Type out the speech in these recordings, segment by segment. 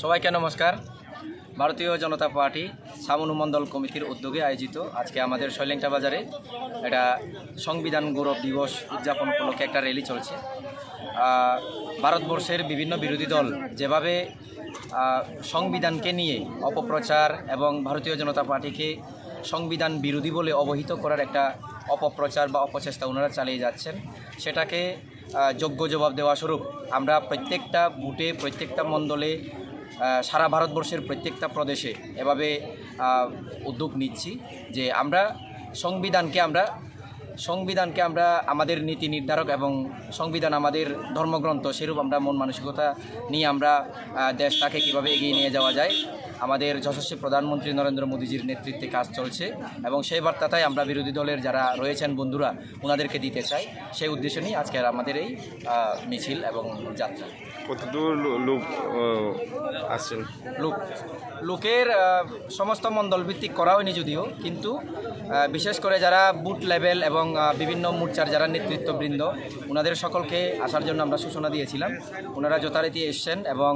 সবাইকে নমস্কার। ভারতীয় জনতা পার্টি সামনু মণ্ডল কমিটির উদ্যোগে আয়োজিত আজকে আমাদের শৈলেংটা বাজারে এটা সংবিধান গৌরব দিবস উদযাপন উপলক্ষে একটা র্যালি চলছে। ভারতবর্ষের বিভিন্ন বিরোধী দল যেভাবে সংবিধানকে নিয়ে অপপ্রচার এবং ভারতীয় জনতা পার্টিকে সংবিধান বিরোধী বলে অবহিত করার একটা অপপ্রচার বা অপচেষ্টা ওনারা চালিয়ে যাচ্ছেন, সেটাকে যোগ্য জবাব দেওয়া স্বরূপ। আমরা প্রত্যেকটা বুটে, প্রত্যেকটা মণ্ডলে সারা ভারতবর্ষের প্রত্যেকটা প্রদেশে এভাবে উদ্যোগ নিচ্ছি যে আমরা সংবিধানকে আমরা সংবিধানকে আমরা আমাদের নীতি নির্ধারক এবং সংবিধান আমাদের ধর্মগ্রন্থ সেরূপ আমরা মন মানসিকতা নিয়ে আমরা দেশটাকে কীভাবে এগিয়ে নিয়ে যাওয়া যায় আমাদের যশস্বী প্রধানমন্ত্রী নরেন্দ্র মোদীজির নেতৃত্বে কাজ চলছে এবং সেই বার্তাটাই আমরা বিরোধী দলের যারা রয়েছেন বন্ধুরা ওনাদেরকে দিতে চাই। সেই উদ্দেশ্য নিয়ে আজকের আমাদের এই মিছিল এবং যাত্রা। কতদূর লোক আসছেন? লোক লোকের সমস্ত মণ্ডল ভিত্তিক করা হয়নি যদিও কিন্তু বিশেষ করে যারা বুথ লেভেল এবং বিভিন্ন মোর্চার যারা নেতৃত্ববৃন্দ ওনাদের সকলকে আসার জন্য আমরা সূচনা দিয়েছিলাম। ওনারা যথারীতি এসছেন এবং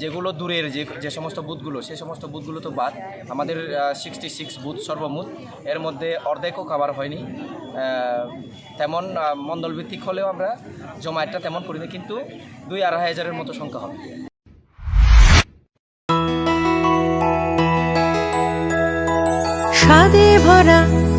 যেগুলো দূরের যে যে সমস্ত বুথগুলো সেই সমস্ত বুথগুলো তো বাদ। আমাদের সিক্সটি সিক্স বুথ সর্বমুথ এর মধ্যে অর্ধেকও কাভার হয়নি। তেমন আহ, মণ্ডল ভিত্তিক হলেও আমরা জমায়েতটা তেমন করিনি কিন্তু দুই আড়াই হাজারের মতো সংখ্যা হবে। ভরা